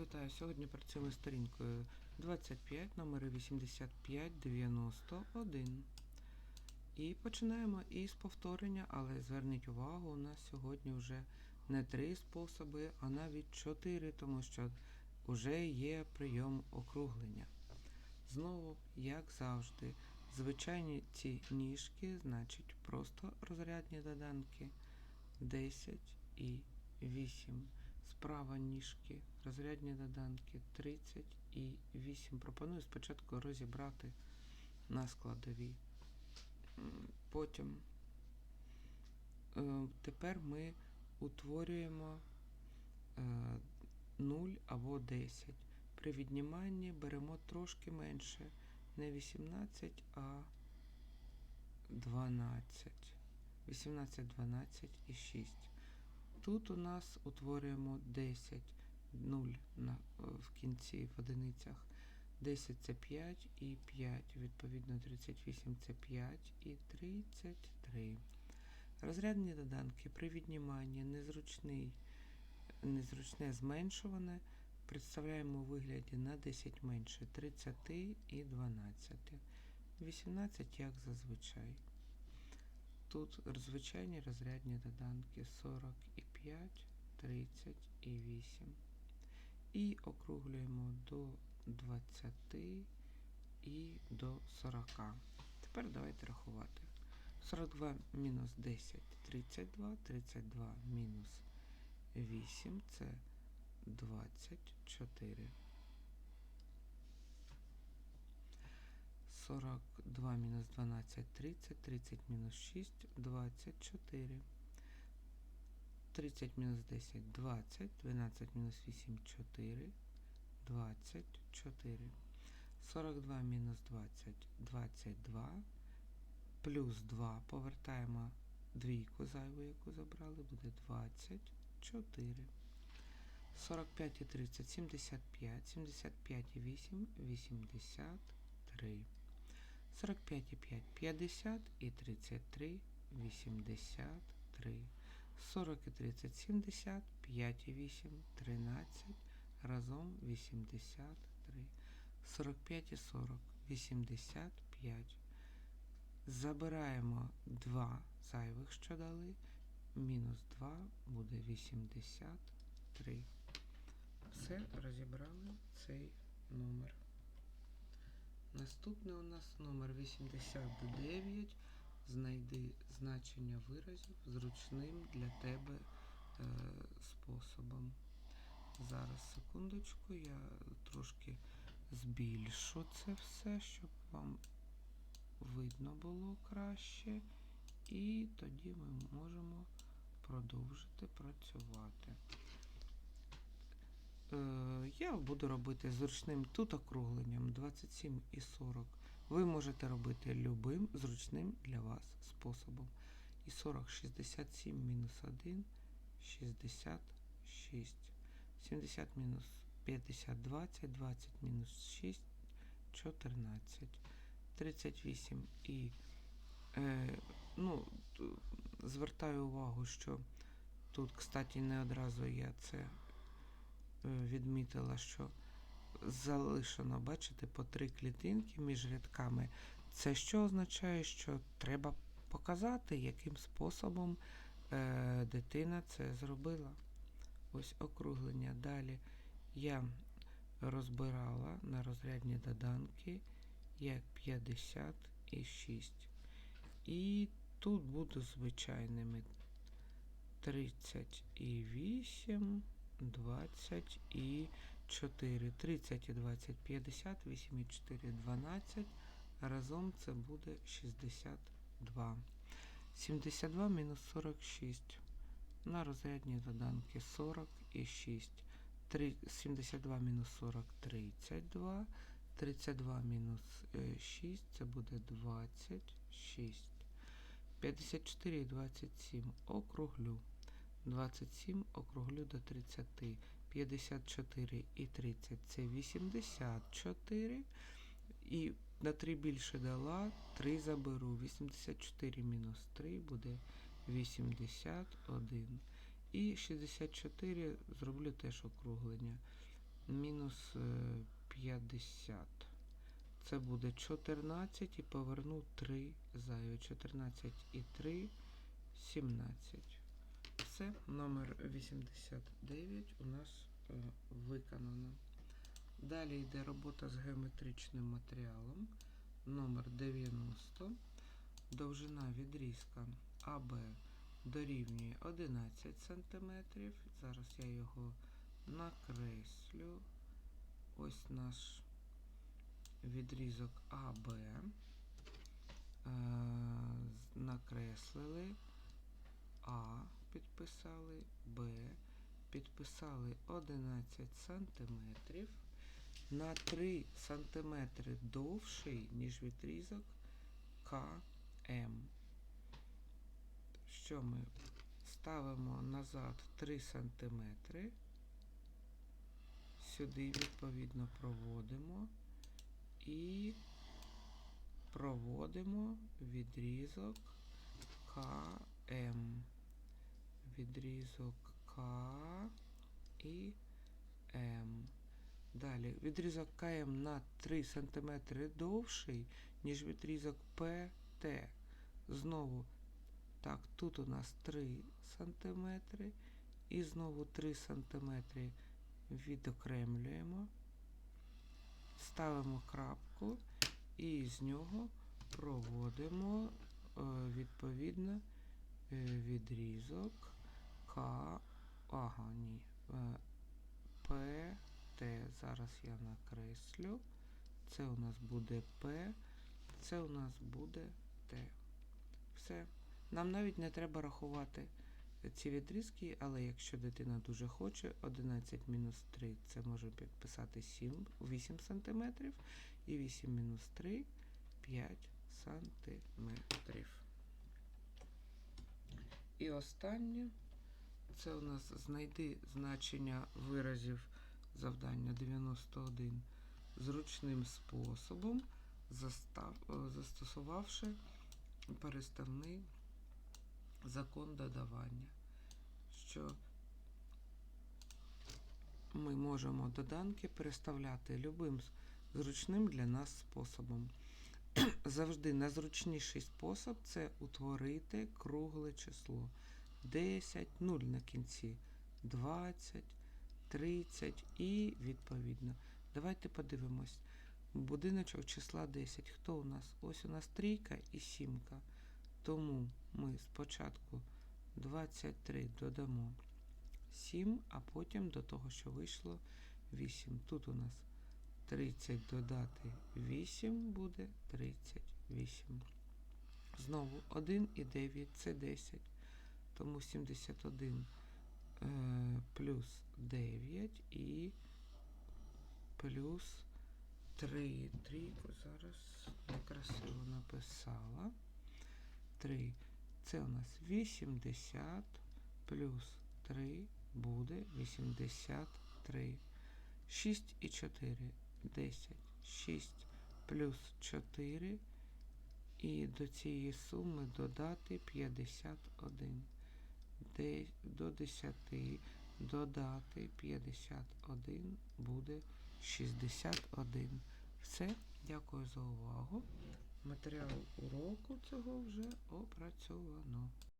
Вітаю! Сьогодні працюємо сторінкою 25, номери 8591. І починаємо із повторення, але зверніть увагу, у нас сьогодні вже не три способи, а навіть чотири, тому що вже є прийом округлення. Знову, як завжди, звичайні ці ніжки, значить просто розрядні доданки 10 і 8. Справа ніжки, розрядні доданки 30 і 8. Пропоную спочатку розібрати на складові. Потім е, тепер ми утворюємо е, 0 або 10. При відніманні беремо трошки менше, не 18, а 12. 18, 12 і 6. Тут у нас утворюємо 10, 0 на, в кінці в одиницях. 10 це 5 і 5. Відповідно, 38 це 5 і 33. Розрядні доданки при відніманні незручний, незручне зменшуване представляємо у вигляді на 10 менше 30 і 12. 18, як зазвичай. Тут звичайні розрядні доданки 45, 30 і 8. І округлюємо до 20 і до 40. Тепер давайте рахувати. 42 мінус 10 32, 32 мінус 8 це 24. 42 мінус 12 30, 30 мінус 6 24. 30 мінус 10 20, 12 мінус 8 4, 24. 42 мінус 20 22. Плюс 2 повертаємо двійку зайву, яку забрали, буде 24. 45 і 30 75, 75 і 8 83. 45 і 5 50 і 33 83. 40 і 30 70, 5 і 8 13, разом 83. 45 і 40 85. Забираємо 2 зайвих, що дали. Мінус 2 буде 83. Все, розібрали цей номер. Наступний у нас номер 89. Знайди значення виразів зручним для тебе е, способом. Зараз, секундочку, я трошки збільшу це все, щоб вам видно було краще. І тоді ми можемо продовжити працювати. Е, я буду робити зручним тут округленням 27 і 40. Ви можете робити любим зручним для вас способом. І 40, 67 мінус 1, 66. 70 мінус 50, 20, 20 мінус 6, 14. 38 і е, ну, звертаю увагу, що тут, кстати, не одразу я це відмітила, що залишено, бачите, по три клітинки між рядками. Це що означає, що треба показати, яким способом е, дитина це зробила. Ось округлення. Далі я розбирала на розрядні доданки як 56. І тут буду звичайними 38, 20 і 4. 30 і 20, 50, 8 і 4, 12. Разом це буде 62. 72 мінус 46. На розрядні доданки 40 і 6. 3, 72 мінус 40 32. 32 мінус 6 це буде 26. 54 і 27 округлю. 27 округлю до 30. 54 і 30 це 84. І на 3 більше дала, 3 заберу. 84 мінус 3 буде 81. І 64 зроблю теж округлення. мінус е, 50. Це буде 14 і поверну 3 зайве. 14 і 3 17. Все, номер 89 у нас е, виконано. Далі йде робота з геометричним матеріалом. Номер 90. Довжина відрізка АБ дорівнює 11 см. Зараз я його накреслю. Ось наш відрізок АБ. Е, накреслили. А підписали, Б підписали 11 сантиметрів на 3 сантиметри довший, ніж відрізок КМ. Що ми ставимо назад 3 сантиметри. Сюди відповідно проводимо і проводимо відрізок КМ. Відрізок К і М. Далі відрізок КМ на 3 см довший, ніж відрізок ПТ. Знову, так, тут у нас 3 см. І знову 3 см відокремлюємо, ставимо крапку і з нього проводимо е, відповідно е, відрізок К. Ага, ні. е, ПТ. Зараз я накреслю. Це у нас буде П, це у нас буде Т. Все. Нам навіть не треба рахувати ці відрізки, але якщо дитина дуже хоче, 11 мінус 3 це може підписати 7, 8 см, і 8 мінус 3 5 сантиметрів. І останнє це у нас знайди значення виразів завдання 91 зручним способом, е, застосувавши переставний закон додавання, що ми можемо доданки переставляти любим зручним для нас способом. Завжди найзручніший спосіб це утворити кругле число. 10, 0 на кінці, 20, 30 і відповідно. Давайте подивимось. Будиночок числа 10. Хто у нас? Ось у нас трійка і сімка. Тому ми спочатку 23 додамо 7, а потім до того, що вийшло 8. Тут у нас 30 додати 8 буде 38. Знову 1 і 9 це 10. Тому 71 е, плюс 9 і плюс 3. Трійку зараз некрасиво написала. 3. Це у нас 80 плюс 3 буде 83. 6 і 4 10. 6 плюс 4. І до цієї суми додати 51. До 10 додати 51 буде 61. Все, дякую за увагу. Матеріал уроку цього вже опрацьовано.